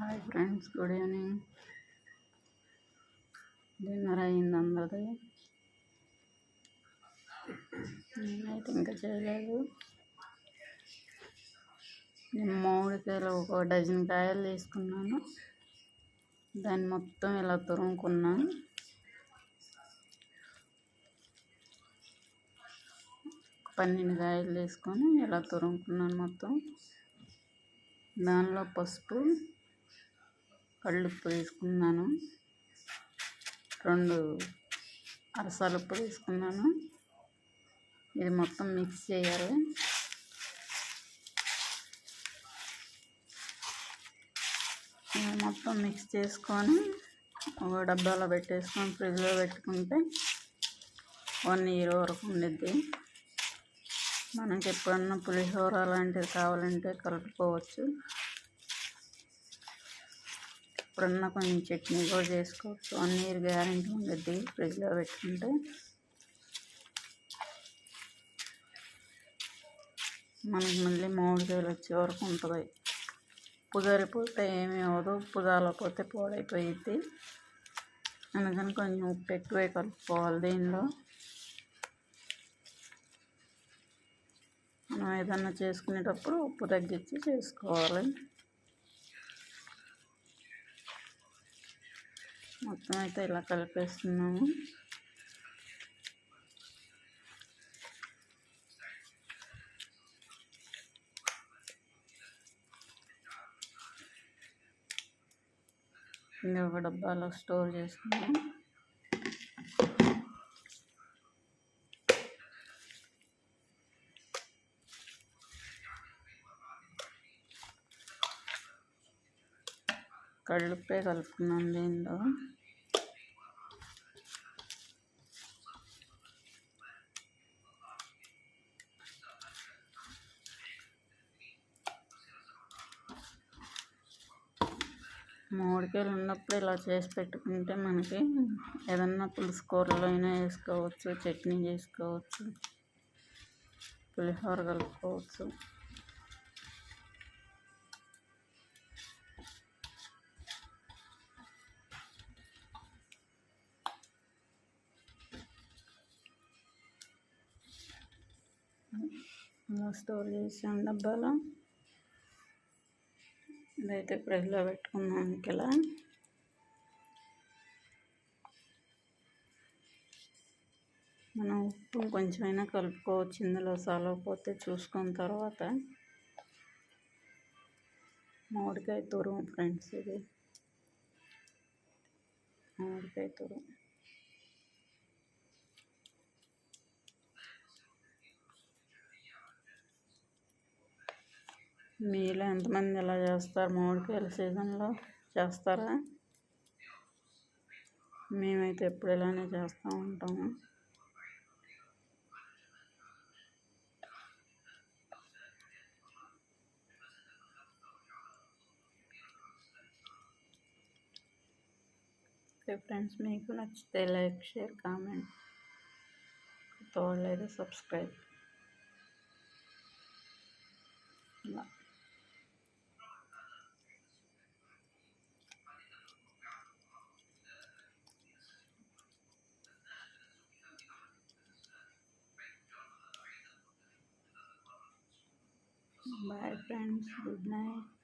Hi friends good evening. Dinner అయింది అందరిది. నేనైతే ఇంకా చేయలేదు. నేను మామిడికాయలు ఒక డజన్ కాయలు తీసుకున్నాను. దాన్ని మొత్తం ఇలా తురుముకున్నాను. పన్నెండు కాయలు తీసుకొని ఇలా తురుముకున్నాను మొత్తం. దానిలో పసుపు కళ్ళుప్పు తీసుకున్నాను. రెండు అరసాలుప్పు ఉప్పు తీసుకున్నాను. ఇది మొత్తం మిక్స్ చేయాలి. మొత్తం మిక్స్ చేసుకొని ఒక డబ్బాలో పెట్టేసుకొని ఫ్రిడ్జ్లో పెట్టుకుంటే వన్ ఇయర్ వరకు ఉండిద్ది. మనకి ఎప్పుడన్నా పులిహోర లాంటివి కావాలంటే కలుపుకోవచ్చు. ఇప్పుడున్న కొంచెం చట్నీ కూడా చేసుకోవచ్చు. వన్ ఇయర్ గ్యారంటీ ఉండద్ది ఫ్రిడ్జ్లో పెట్టుకుంటే. మనకి మళ్ళీ మామిడికాయలు వచ్చే వరకు ఉంటుంది. ఉప్పు సరిపోతే ఏమీ అవ్వదు. ఉప్పు కాలకపోతే పాడైపోయిద్ది. అందుకని కొంచెం ఉప్పు ఎక్కువే కలుపుకోవాలి దీనిలో. మనం ఏదన్నా చేసుకునేటప్పుడు ఉప్పు తగ్గించి చేసుకోవాలి. మొత్తం అయితే ఇలా కలిపేస్తున్నాము. ఇంకా ఒక డబ్బాలో స్టోర్ చేసుకున్నాము కళ్ళుప్పే కలుపుతున్నాం దీనిలో మామిడికాయలు ఉన్నప్పుడు ఇలా చేసి పెట్టుకుంటే మనకి ఏదన్నా పులుసు కూరలో అయినా వేసుకోవచ్చు చట్నీ చేసుకోవచ్చు పులిహోర కలుపుకోవచ్చు. స్టోర్ చేసాం డబ్బాలో. ఇదైతే ఫ్రిడ్జ్లో పెట్టుకున్నాం ఇలా మనం ఉప్పు కొంచెమైనా కలుపుకోవచ్చు ఇందులో సలవపోతే చూసుకున్న తర్వాత. మామిడికాయ తురుము ఫ్రెండ్స్ ఇది. మామిడికాయ తురుము. మీలో ఎంతమంది ఎలా చేస్తారు? మామిడికాయల సీజన్లో చేస్తారా? మేమైతే ఎప్పుడు ఇలానే చేస్తూ ఉంటాము. ఫ్రెండ్స్ మీకు నచ్చితే like share comment. తోడలేదు subscribe. Bye friends. Good night.